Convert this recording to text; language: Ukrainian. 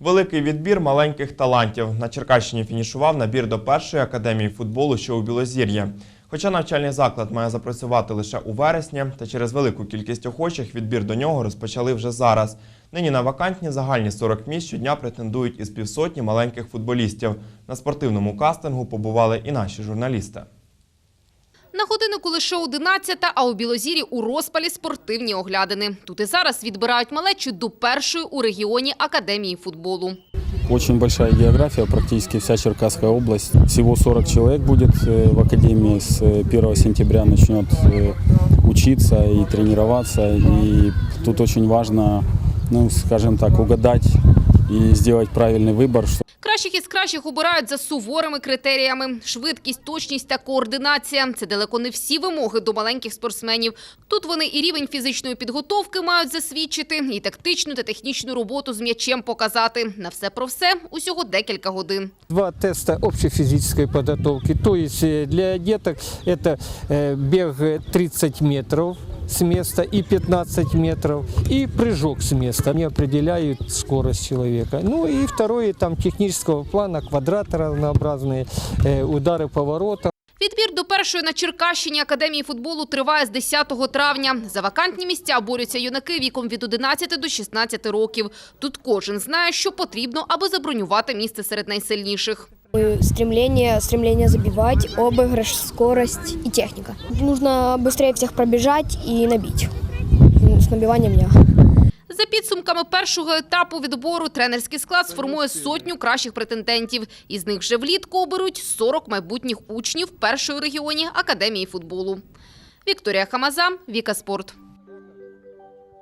Великий відбір маленьких талантів. На Черкащині фінішував набір до першої академії футболу, що у Білозір'ї. Хоча навчальний заклад має запрацювати лише у вересні, та через велику кількість охочих відбір до нього розпочали вже зараз. Нині на вакантні загальні 40 місць щодня претендують із півсотні маленьких футболістів. На спортивному кастингу побували і наші журналісти. На годиннику лише 11, а у Білозірі у розпалі спортивні оглядини. Тут і зараз відбирають малечу до першої у регіоні академії футболу. Очень большая география, практически вся Черкасская область. Всего 40 человек будет э, в академии. С э, 1 сентября начнет э, учиться и тренироваться. И тут очень важно, ну, скажем так, угадать и сделать правильный выбор, что Кращих із кращих обирають за суворими критеріями. Швидкість, точність та координація – це далеко не всі вимоги до маленьких спортсменів. Тут вони і рівень фізичної підготовки мають засвідчити, і тактичну та технічну роботу з м'ячем показати. На все про все – усього декілька годин. Два теста общей физической подготовки. То есть э, для деток это э, бег э, 30 метров с места и 15 метров, и прыжок с места. Они определяют скорость человека. Ну и второе, там технического плана, квадраты разнообразные, э, удары поворота. Відбір до першої на Черкащині академії футболу триває з 10 травня. За вакантні місця борються юнаки віком від 11 до 16 років. Тут кожен знає, що потрібно, аби забронювати місце серед найсильніших. Э, Стремление, стремление забивать, обыгрыш, скорость и техника. Нужно быстрее всех пробежать и набить. М, С набиванием я. За підсумками першого етапу відбору тренерський склад сформує сотню кращих претендентів. Із них вже влітку оберуть 40 майбутніх учнів першої у регіоні академії футболу. Вікторія Хамаза, Віка Спорт.